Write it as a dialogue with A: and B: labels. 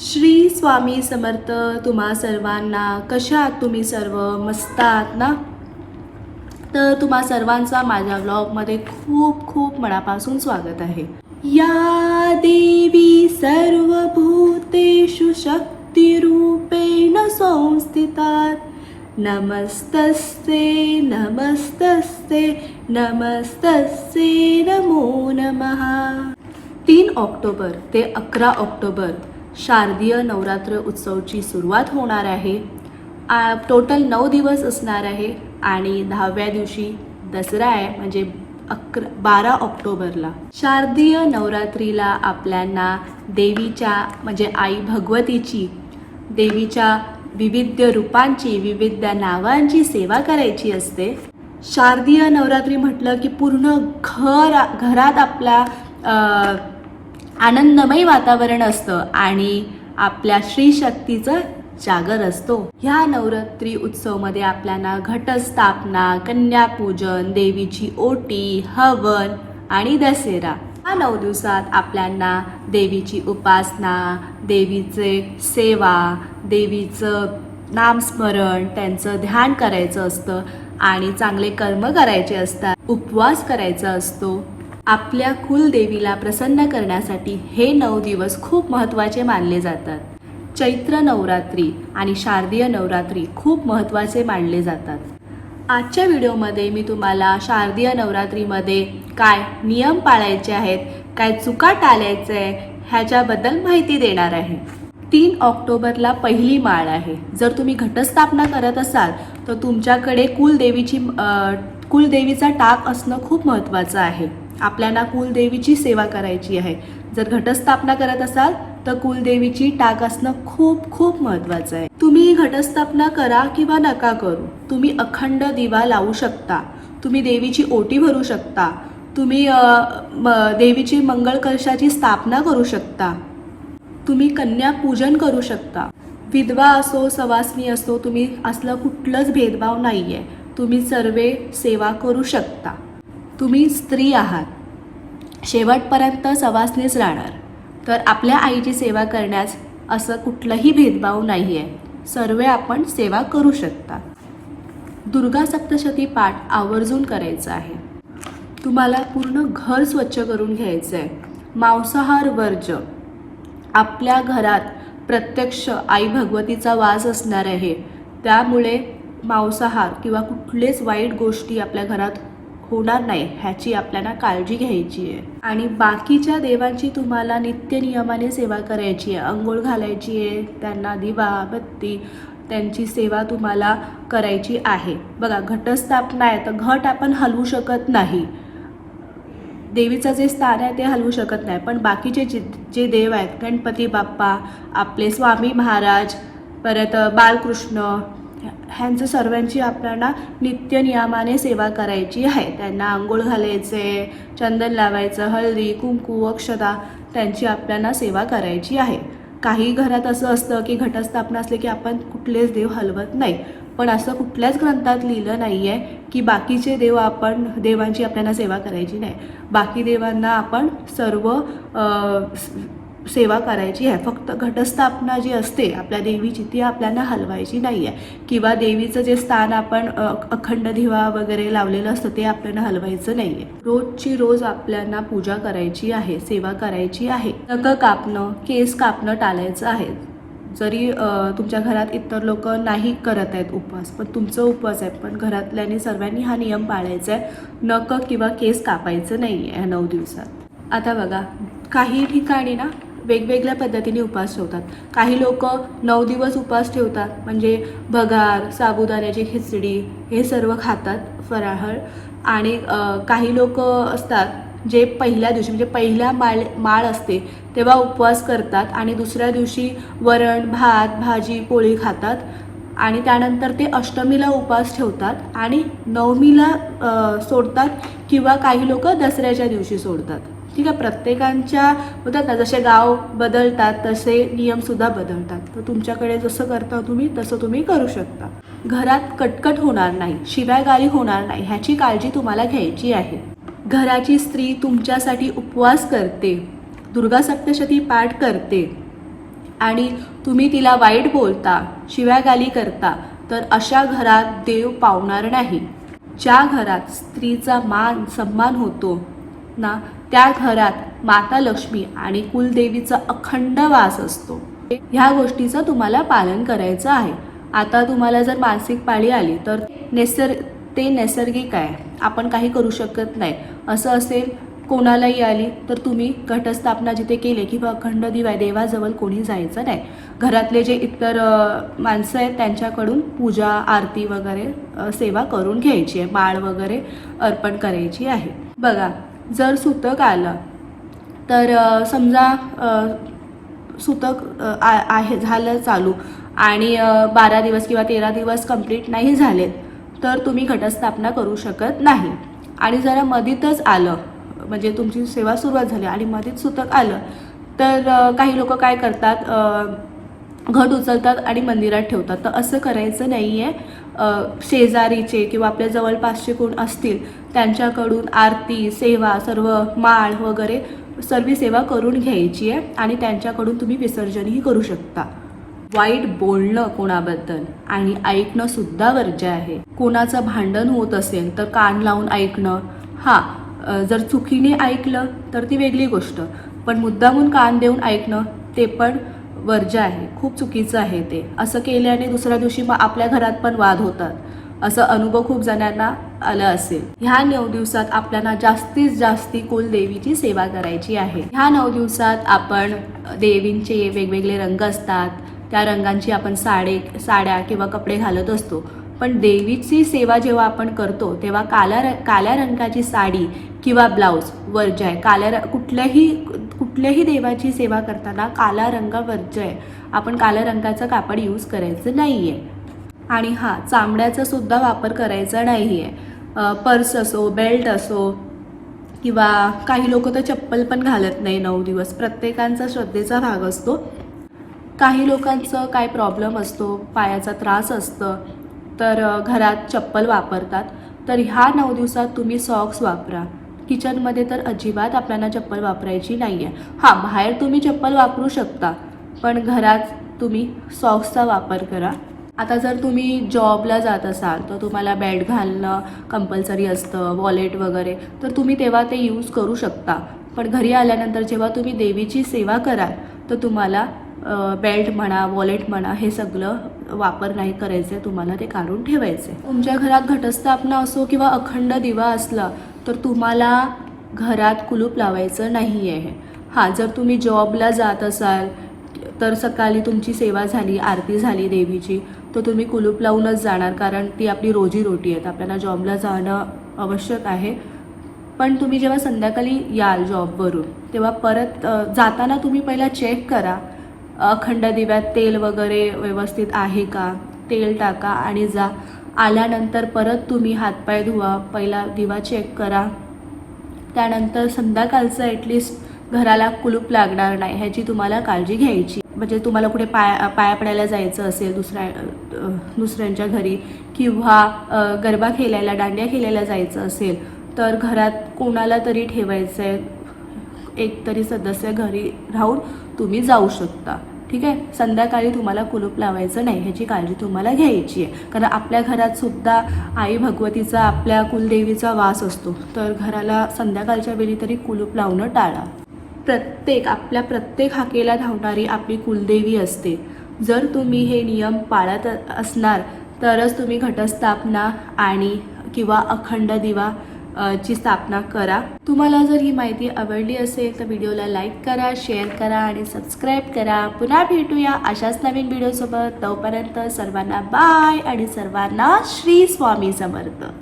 A: श्री स्वामी समर्थ तुम्हा सर्वांना कशा आहात तुम्ही सर्व? मस्त आहात ना? तर तुम्हा सर्वांचा माझ्या ब्लॉगमध्ये खूप खूप मनापासून स्वागत आहे. या देवी सर्वभूतेषु शक्तिरूपेण संस्थितात. नमस्तस्ते नमस्तस्ते नमस्तस्ते नमो नमः. तीन ऑक्टोबर ते अकरा ऑक्टोबर शारदीय नवरात्र उत्सवची सुरुवात होणार आहे. आ- टोटल नऊ दिवस असणार आहे आणि दहाव्या दिवशी दसरा आहे म्हणजे अकरा बारा ऑक्टोबरला. शारदीय नवरात्रीला आपल्यांना देवीच्या म्हणजे आई भगवतीची देवीच्या विविध रूपांची विविध नावांची सेवा करायची असते. शारदीय नवरात्री म्हटलं की पूर्ण घर घरात आपला आनंदमय वातावरण असतं आणि आपल्या श्री शक्तीचं जागर असतो. ह्या नवरात्री उत्सवमध्ये आपल्याला घटस्थापना कन्यापूजन देवीची ओटी हवन आणि दसरा. हा नऊ दिवसात आपल्यांना देवीची उपासना देवीचे सेवा देवीचं नामस्मरण त्यांचं ध्यान करायचं असतं आणि चांगले कर्म करायचे असतात उपवास करायचा असतो. आपल्या कुलदेवीला प्रसन्न करण्यासाठी हे नऊ दिवस खूप महत्त्वाचे मानले जातात. चैत्र नवरात्री आणि शारदीय नवरात्री खूप महत्त्वाचे मानले जातात. आजच्या व्हिडिओमध्ये मी तुम्हाला शारदीय नवरात्रीमध्ये काय नियम पाळायचे आहेत काय चुका टाळायचे आहे ह्याच्याबद्दल माहिती देणार आहे. तीन ऑक्टोबरला पहिली माळ आहे. जर तुम्ही घटस्थापना करत असाल तर तुमच्याकडे कुलदेवीची कुलदेवीचा टाक असणं खूप महत्त्वाचं आहे. आपल्याला कुलदेवीची सेवा करायची आहे. जर घटस्थापना करत असाल तर कुलदेवीची टाक असणं खूप खूप महत्त्वाचं आहे. तुम्ही घटस्थापना करा किंवा नका करू. तुम्ही अखंड दिवा लावू शकता. तुम्ही देवीची ओटी भरू शकता. तुम्ही देवीची मंगळ कलशाची स्थापना करू शकता. तुम्ही कन्या पूजन करू शकता. विधवा असो सवासनी असो तुम्ही असलं कुठलंच भेदभाव नाही आहे तुम्ही सर्वे सेवा करू शकता. तुम्ही स्त्री आहात. शेवटपर्यंत सवासनीच राहणार. तर आपल्या आईची सेवा करण्यास असं कुठलाही भेदभाव नाही आहे सर्व आपण सेवा करू शकता. दुर्गा सप्तशती पाठ आवर्जून करायचा आहे. तुम्हाला पूर्ण घर स्वच्छ करून घ्यायचं आहे मांसाहार वर्ज. आपल्या घरात प्रत्यक्ष आई भगवतीचा वास असणार आहे. त्यामुळे मांसाहार किंवा कुठलेच वाईट गोष्टी आपल्या घरात होणार नाही ह्याची आपल्याला काळजी घ्यायची आहे. आणि बाकीच्या देवांची तुम्हाला नित्य नियमाने सेवा करायची आहे. अंघोळ घालायची आहे त्यांना दिवा बत्ती त्यांची सेवा तुम्हाला करायची आहे. बघा घटस्थापना आहे तर घट आपण हलवू शकत नाही. देवीचं जे स्थान आहे ते हलवू शकत नाही. पण बाकीचे जे जे देव आहेत गणपती बाप्पा आपले स्वामी महाराज परत बालकृष्ण ह्यांचं सर्वांची आपल्याला नित्य नियमाने सेवा करायची आहे. त्यांना आंघोळ घालायचे चंदन लावायचं हळदी कुंकू अक्षता त्यांची आपल्याला सेवा करायची आहे. काही घरात असं असतं की घटस्थापना असले की आपण कुठलेच देव हलवत नाही. पण असं कुठल्याच ग्रंथात लिहिलं नाही आहे की बाकीचे देव आपण देवांची आपल्याला सेवा करायची नाही. बाकी देवांना आपण सर्व सेवा करायची आहे. फक्त घटस्थापना जी असते आपल्या देवीची ती आपल्याला हलवायची नाही आहे किंवा देवीचं जे स्थान आपण अखंड दिवा वगैरे लावलेलं असतं ते आपल्याला हलवायचं नाही आहे रोजची रोज आपल्याला पूजा करायची आहे सेवा करायची आहे. नकं कापणं केस कापणं टाळायचं आहे. जरी तुमच्या घरात इतर लोक नाही करत आहेत उपवास पण तुमचं उपवास आहे पण घरातल्यांनी सर्वांनी हा नियम पाळायचा आहे नकं किंवा केस कापायचं नाही आहे ह्या नऊ दिवसात. आता बघा काही ठिकाणी ना वेगवेगळ्या पद्धतीने उपास ठेवतात. काही लोक नऊ दिवस उपवास ठेवतात म्हणजे भगार साबुदाण्याची खिचडी हे सर्व खातात फराळ. आणि काही लोक असतात जे पहिल्या दिवशी म्हणजे पहिल्या माळ माळ असते तेव्हा उपवास करतात आणि दुसऱ्या दिवशी वरण भात भाजी पोळी खातात. आणि त्यानंतर ते अष्टमीला उपवास ठेवतात आणि नवमीला सोडतात किंवा काही लोक दसऱ्याच्या दिवशी सोडतात. ठीक आहे प्रत्येकांच्या होतात ना जसे गाव बदलतात तसे नियमसुद्धा बदलतात. तर तुमच्याकडे जसं करता तुम्ही तसं तुम्ही करू शकता. घरात कटकट होणार नाही शिव्यागाळी होणार नाही ह्याची काळजी तुम्हाला घ्यायची आहे. घराची स्त्री तुमच्यासाठी उपवास करते दुर्गा सप्तशती पाठ करते आणि तुम्ही तिला वाईट बोलता शिव्यागाली करता तर अशा घरात देव पावणार नाही. ज्या घरात स्त्रीचा मान सन्मान होतो ना त्या घरात माता लक्ष्मी आणि कुलदेवीचा अखंड वास असतो. ह्या गोष्टीचं तुम्हाला पालन करायचं आहे. आता तुम्हाला जर मानसिक पाळी आली तर नैसर ते नैसर्गिक आहे. आपण काही करू शकत नाही. असं असेल कोणालाही आली तर तुम्ही घटस्थापना जिथे केली किंवा अखंड दिवा देवाजवळ कोणी जायचं नाही. घरातले जे इतर माणसं आहेत त्यांच्याकडून पूजा आरती वगैरे सेवा करून घ्यायची आहे. बाळ वगैरे अर्पण करायची आहे. बघा जर सुतक आलं तर समजा सुतक आ- आहे झालं चालू आणि बारा दिवस किंवा तेरा दिवस कंप्लीट नाही झालेत तर तुम्ही घटस्थापना करू शकत नाही. आणि जरा मधीतच आलं म्हणजे तुमची सेवा सुरुवात झाली आणि मध्येच सुतक आलं तर काही लोक काय करतात घट उचलतात आणि मंदिरात ठेवतात. तर असं करायचं नाही आहे शेजारीचे किंवा आपल्या जवळपासचे कोण असतील त्यांच्याकडून आरती सेवा सर्व माळ वगैरे सर्व सेवा करून घ्यायची आहे आणि त्यांच्याकडून तुम्ही विसर्जनही करू शकता. वाईट बोलणं कोणाबद्दल आणि ऐकणं सुद्धा वर्ज्य आहे. कोणाचं भांडण होत असेल तर कान लावून ऐकणं. हां जर चुकीने ऐकलं तर ती वेगळी गोष्ट. पण मुद्दामून कान देऊन ऐकणं ते पण वर्ज्य आहे. खूप चुकीचं आहे ते. असं केल्याने दुसऱ्या दिवशी मग आपल्या घरात पण वाद होतात. असं अनुभव खूप जणांना आलं असेल. ह्या नऊ दिवसात आपल्याला जास्तीत जास्ती कुलदेवीची सेवा करायची आहे. ह्या नऊ दिवसात आपण देवींचे वेगवेगळे रंग असतात. त्या रंगांची आपण साडे साड्या किंवा कपडे घालत असतो. पण देवीची सेवा जेव्हा आपण करतो तेव्हा काल्या र काल्या रंगाची साडी किंवा ब्लाऊज वर्ज्य. आहे काल्या र कुठल्याही कुठल्याही देवाची सेवा करताना काला रंग वर्ज्य. आहे आपण काल्या रंगाचं कापड यूज करायचं नाही आहे आणि हां चामड्याचा सुद्धा वापर करायचा नाही आहे पर्स असो बेल्ट असो किंवा काही लोक तर चप्पल पण घालत नाही नऊ दिवस. प्रत्येकांचा श्रद्धेचा भाग असतो. काही लोकांचं काय प्रॉब्लेम असतो पायाचा त्रास असतं तर घरात चप्पल वापरतात. तर ह्या नऊ दिवसात तुम्ही सॉक्स वापरा. किचनमध्ये तर अजिबात आपल्याला चप्पल वापरायची नाही आहे हां बाहेर तुम्ही चप्पल वापरू शकता पण घरात तुम्ही सॉक्सचा वापर करा. आता जर तुम्ही जॉबला जात असाल तर तुम्हाला बॅट घालणं कंपल्सरी असतं वॉलेट वगैरे तर तुम्ही तेव्हा ते यूज करू शकता. पण घरी आल्यानंतर जेव्हा तुम्ही देवीची सेवा कराल तर तुम्हाला बेल्ट म्हणा वॉलेट म्हणा हे सगळं वापर नाही करायचे तुम्हाला ते काढून ठेवायचे. तुमच्या घरात घटस्थापना असो किंवा अखंड दिवा असला तर तुम्हाला घरात कुलूप लावायचं नाही आहे हां जर तुम्ही जॉबला जात असाल तर सकाळी तुमची सेवा झाली आरती झाली देवीची तर तुम्ही कुलूप लावूनच जाणार कारण ती आपली रोजीरोटी आहेत. आपल्याला जॉबला जाणं आवश्यक आहे. पण तुम्ही जेव्हा संध्याकाळी याल जॉबवरून तेव्हा परत जाताना तुम्ही पहिला चेक करा अखंड दिव्यात तेल वगैरे व्यवस्थित आहे का? तेल टाका आणि जा. आल्यानंतर परत तुम्ही हातपाय धुवा. पहिला दिवा चेक करा. त्यानंतर संध्याकाळचं ॲटलिस्ट घराला कुलूप लागणार नाही. ह्याची तुम्हाला काळजी घ्यायची. म्हणजे तुम्हाला कुठे पाया पाया पडायला जायचं असेल दुसऱ्या दुसऱ्यांच्या घरी किंवा गरबा खेळायला दांड्या खेळायला जायचं असेल तर घरात कोणाला तरी ठेवायचं आहे एक तरी सदस्य घरी राहून तुम्ही जाऊ शकता. ठीक आहे? संध्याकाळी तुम्हाला कुलूप लावायचं नाही ह्याची काळजी तुम्हाला घ्यायची आहे. कारण आपल्या घरात सुद्धा आई भगवतीचा आपल्या कुलदेवीचा वास असतो. तर घराला संध्याकाळच्या वेळी तरी कुलूप लावणं टाळा. प्रत्येक आपल्या प्रत्येक हाकेला धावणारी आपली कुलदेवी असते. जर तुम्ही हे नियम पाळत असणार तरच तुम्ही घटस्थापना आणि किंवा अखंड दिवा ची स्थापना करा. तुम्हाला जर ही माहिती आवडली असेल तर व्हिडिओला लाईक करा शेअर करा आणि सबस्क्राईब करा. पुन्हा भेटूया अशाच नवीन व्हिडिओसोबत. तोपर्यंत सर्वांना बाय आणि सर्वांना श्री स्वामी समर्थ.